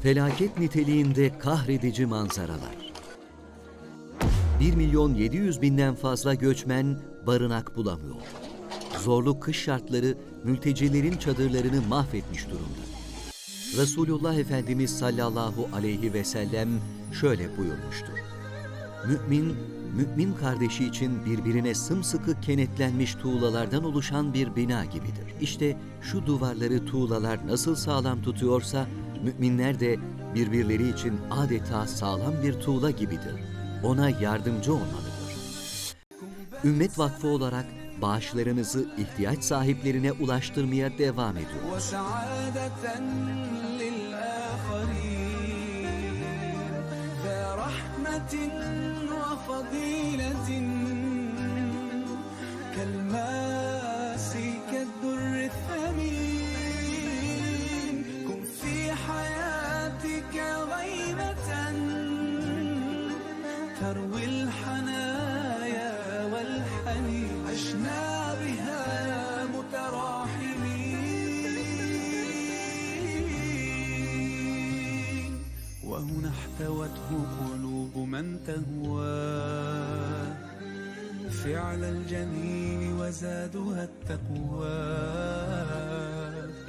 Felaket niteliğinde kahredici manzaralar. 1 milyon 700 binden fazla göçmen barınak bulamıyor. Zorlu kış şartları mültecilerin çadırlarını mahvetmiş durumda. Resulullah Efendimiz sallallahu aleyhi ve sellem şöyle buyurmuştur. Mümin, mümin kardeşi için birbirine sımsıkı kenetlenmiş tuğlalardan oluşan bir bina gibidir. İşte şu duvarları tuğlalar nasıl sağlam tutuyorsa, müminler de birbirleri için adeta sağlam bir tuğla gibidir. Ona yardımcı olmalıdır. Ümmet Vakfı olarak bağışlarınızı ihtiyaç sahiplerine ulaştırmaya devam ediyor. وسعادة للآخرين ذا رحمة وفضيلة كالماس كالدر الثمين. كن في حياتك غيمة تروي الحنايا وهنا احتوته قلوب من تهواه فعل الجميل وزادها التقوى.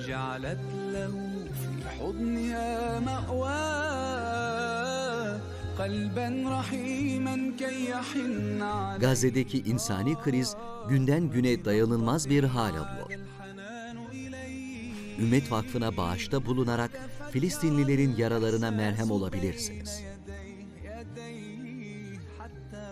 جعلت له في حضنها مأواه قلبا رحيما كي يحن Gazze'deki insani kriz günden güne dayanılmaz bir hal alıyor. Ümmet Vakfı'na bağışta bulunarak Filistinlilerin yaralarına merhem olabilirsiniz. حتى